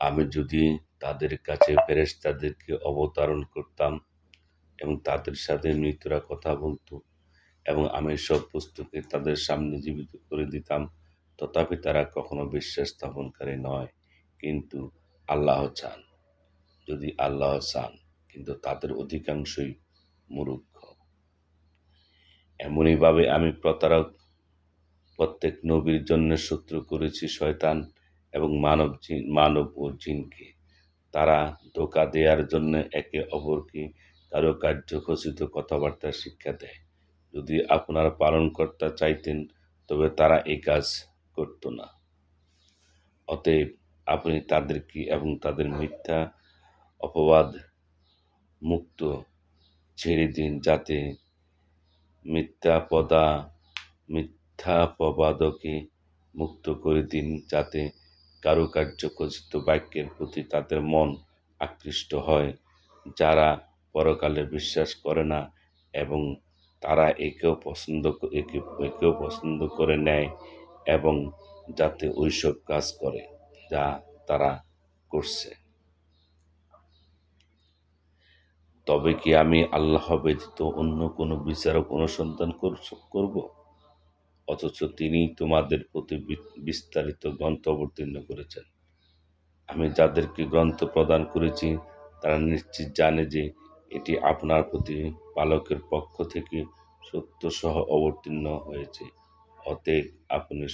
আমি যদি তাদের কাছে ফেরেশতাদেরকে অবতারণ করতাম এবং তাদের সাথে মৃতরা কথা বলতো এবং আমি সব বস্তুকে তাদের সামনে জীবিত করে দিতাম, তথাপি তারা কখনো বিশ্বাস স্থাপনকারী নয়, কিন্তু আল্লাহ চান। যদি আল্লাহ চান, কিন্তু তাদের অধিকাংশই মূর্খ। এমনইভাবে আমি প্রতারক প্রত্যেক নবীর জন্য শত্রু করেছি শয়তান এবং মানব মানব ও জিনকে। তারা ধোকা দেওয়ার জন্য একে অপরকে কারও কার্যখচিত কথাবার্তা শিক্ষা দেয়। যদি আপনার পালনকর্তা চাইতেন, তবে তারা এই কাজ করত না। অতএব আপনি তাদেরকে এবং তাদের মিথ্যা অপবাদ মুক্ত ছেড়ে দিন যাতে মিথ্যাপদা মিথ্যাপবাদকে মুক্ত করে দিন যাতে কারুকার্যখচিত বাক্যের প্রতি তাদের মন আকৃষ্ট হয়। যারা পরকালে বিশ্বাস করে না এবং তারা একেও পছন্দ একে, একেও পছন্দ করে নেয় এবং যাতে ওইসব কাজ করে যা তারা করছে। তবে কি আমি আল্লাহ ব্যতীত অন্য কোনো বিচারক অনুসন্ধান করব? অথচ তিনি তোমাদের প্রতি বিস্তারিত গ্রন্থ অবতীর্ণ করেছেন। আমি যাদেরকে গ্রন্থ প্রদান করেছি, তারা নিশ্চিত জানে যে এটি আপনার প্রতি পালকের পক্ষ থেকে সত্য সহ অবতীর্ণ হয়েছে। অতএব আপনি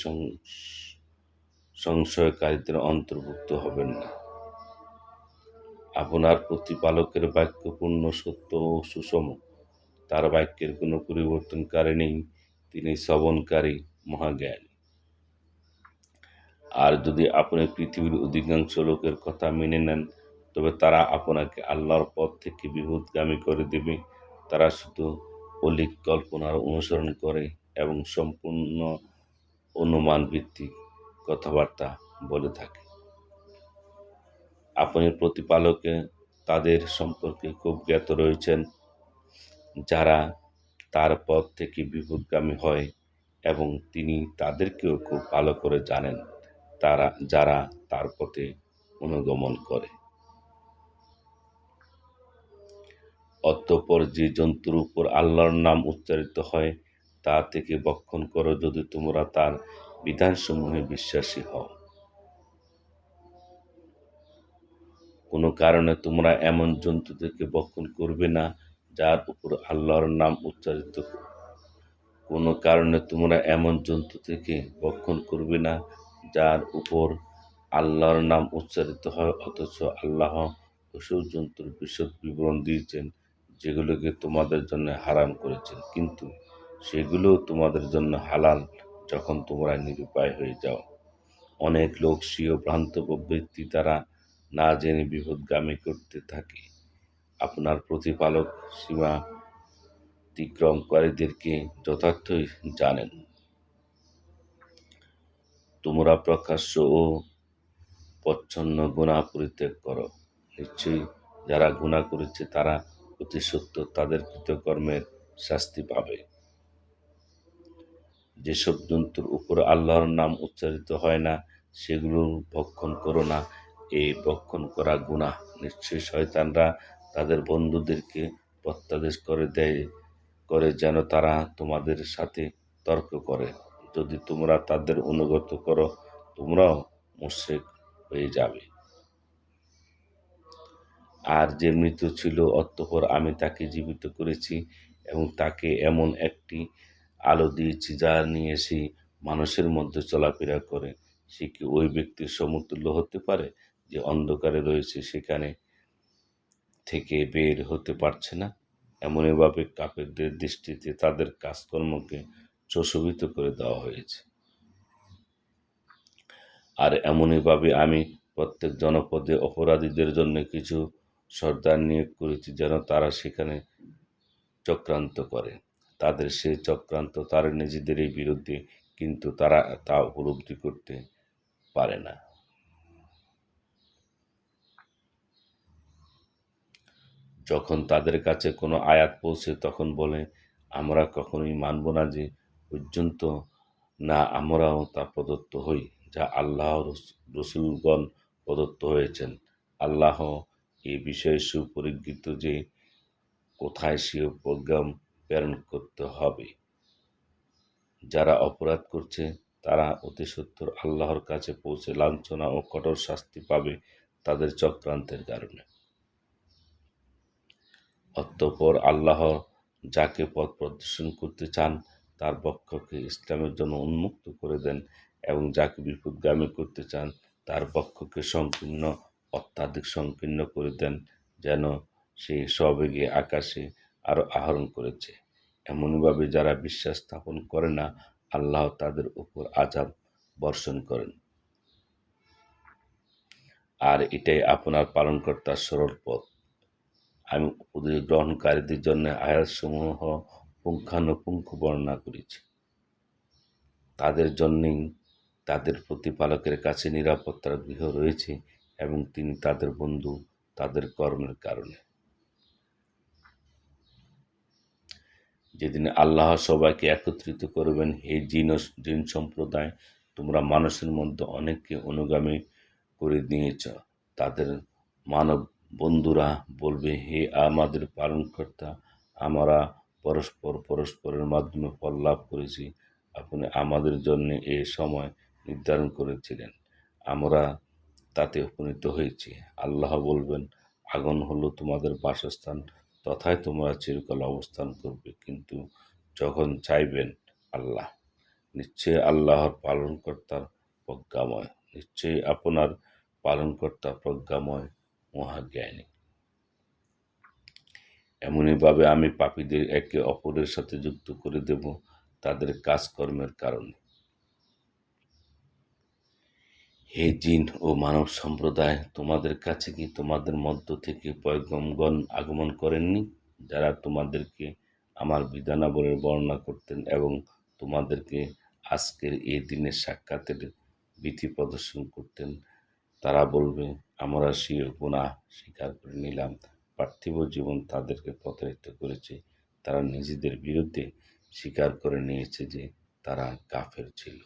সংশয়কারীদের অন্তর্ভুক্ত হবেন না। আপনার প্রতিপালকের বাক্য পূর্ণ সত্য ও সুষম। তার বাক্যের কোনো পরিবর্তনকারী নেই। তিনি শ্রবণকারী মহাজ্ঞানী। আর যদি আপনি পৃথিবীর অধিকাংশ লোকের কথা মেনে নেন, তবে তারা আপনাকে আল্লাহর পথ থেকে বিভূতগামী করে দেবে। তারা শুধু অলিক কল্পনার অনুসরণ করে এবং সম্পূর্ণ অনুমান ভিত্তিক কথাবার্তা বলে থাকে। আপনি প্রতিপালকে তাদের সম্পর্কে খুব জ্ঞাত রয়েছেন, যারা তার পথ থেকে বিপদগামী হয় এবং তিনি তাদেরকেও খুব ভালো করে জানেন তারা, যারা তার পথে অনুগমন করে। অতঃপর যে জন্তুর উপর আল্লাহর নাম উচ্চারিত হয়, তা থেকে বক্ষণ করো যদি তোমরা তার বিধানসমূহে বিশ্বাসী হও। কোনো কারণে তোমরা এমন জন্তু থেকে বক্ষণ করবে না যার উপর আল্লাহর নাম উচ্চারিত। কোনো কারণে তোমরা এমন জন্তু থেকে বক্ষণ করবে না, যার উপর আল্লাহর নাম উচ্চারিত হয়, অথচ আল্লাহ ওসব জন্তুর বিশদ বিবরণ দিয়েছেন, যেগুলোকে তোমাদের জন্য হারাম করেছেন। কিন্তু সেগুলোও তোমাদের জন্য হালাল যখন তোমরা নিরুপায় হয়ে যাও। অনেক লোক স্বীয় ভ্রান্ত প্রবৃত্তি তারা না জেনে বিপদগামী করতে থাকে। আপনার প্রতিপালক সীমা অতিক্রমকারীদেরকে যথার্থই জানেন। তোমরা প্রকাশ্য ও প্রচ্ছন্ন গুণা পরিত্যাগ করো। নিশ্চয়ই যারা গুণা করেছে তারা অতি সত্য তাদের কৃতকর্মের শাস্তি পাবে। যেসব জন্তুর উপর আল্লাহর নাম উচ্চারিত হয় না, সেগুলো ভক্ষণ করো না। এই ভক্ষণ করা গুণা। নিশ্চয়ই শয়তানরা তাদের বন্ধুদেরকে প্রত্যাদেশ করে দেয়, করে যেন তারা তোমাদের সাথে তর্ক করে। যদি তোমরা তাদের অনুগত করো, তোমরাও মুশ্রিক হয়ে যাবে। আর যে মৃত ছিল, অতঃপর আমি তাকে জীবিত করেছি এবং তাকে এমন একটি আলো দিয়েছি যা নিয়ে সে মানুষের মধ্যে চলাফেরা করে। সে কি ওই ব্যক্তির সমতুল্য হতে পারে যে অন্ধকারে রয়েছে সেখানে থেকে বের হতে পারছে না। এমনইভাবে কাপেরদের দৃষ্টিতে তাদের কাজকর্মকে প্রশোভিত করে দেওয়া হয়েছে। আর এমনইভাবে আমি প্রত্যেক জনপদে অপরাধীদের জন্য কিছু সর্দার নিয়োগ করেছি যেন তারা সেখানে চক্রান্ত করে। তাদের সে চক্রান্ত তার নিজেদেরই বিরুদ্ধে, কিন্তু তারা তা উপলব্ধি করতে পারে না। যখন তাদের কাছে কোনো আয়াত পৌঁছে তখন বলে, আমরা কখনোই মানব না যে পর্যন্ত না আমরাও তা প্রদত্ত হই, যা আল্লাহ রসুলগণ প্রদত্ত হয়েছেন। আল্লাহ এ বিষয়ে সুপরিজ্ঞিত যে কোথায় স্বীয় প্রোগ্রাম প্রেরণ করতে হবে। যারা অপরাধ করছে, তারা অতি সত্তর আল্লাহর কাছে পৌঁছে লাঞ্ছনা ও কঠোর শাস্তি পাবে তাদের চক্রান্তের কারণে। অতঃপর আল্লাহ যাকে পথ প্রদর্শন করতে চান, তার বক্ষকে ইসলামের জন্য উন্মুক্ত করে দেন এবং যাকে বিপদগামী করতে চান, তার বক্ষকে সংকীর্ণ, অত্যাধিক সংকীর্ণ করে দেন যেন সে সবেগে আকাশে আরও আহরণ করেছে। এমনভাবে যারা বিশ্বাস স্থাপন করে না, আল্লাহ তাদের উপর আজাব বর্ষণ করেন। আর এটাই আপনার পালনকর্তার সরল পথ। আমি গ্রহণকারীদের জন্য আয়াতসমূহ পুঙ্খানুপুঙ্খ বর্ণনা করেছি। তাদের জন্যই তাদের প্রতিপালকের কাছে নিরাপত্তার গৃহ রয়েছে এবং তিনি তাদের বন্ধু তাদের কর্মের কারণে। যেদিন আল্লাহ সবাইকে একত্রিত করবেন, হে জিন জিন সম্প্রদায়, তোমরা মানুষের মধ্যে অনেককে অনুগামী করে নিয়েছ। তাদের মানব বন্ধুরা বলবে, হে আমাদের পালনকর্তা, আমরা পরস্পর পরস্পরের মাধ্যমে ফল লাভ করেছি। আপনি আমাদের জন্য এ সময় নির্ধারণ করেছিলেন। আমরা তাতে উপনীত হয়েছি। আল্লাহ বলবেন, আগুন হলো তোমাদের বাসস্থান, তথায় তোমরা চিরকাল অবস্থান করবে, কিন্তু যখন চাইবেন আল্লাহ। নিশ্চয়ই আল্লাহর পালনকর্তার প্রজ্ঞাময়। নিশ্চয়ই আপনার পালনকর্তা প্রজ্ঞাময়। মহাজ্ঞানী। এমনইভাবে আমি পাপীদের একে অপরের সাথে যুক্ত করে দেব, তাদের কাজকর্মের কারণে। হে জিন ও মানব সম্প্রদায়, তোমাদের কাছে কি তোমাদের মধ্য থেকে পয়গমগণ আগমন করেননি, যারা তোমাদেরকে আমার বিধানাবলীর বর্ণনা করতেন এবং তোমাদেরকে আজকের এই দিনের সাক্ষাতের বিধি প্রদর্শন করতেন? তারা বলবে আমরা সেই গুণা স্বীকার করে নিলাম। পার্থিব জীবন তাদেরকে প্রতারিত করেছে। তারা নিজেদের বিরুদ্ধে স্বীকার করে নিয়েছে যে তারা কাফের ছিল।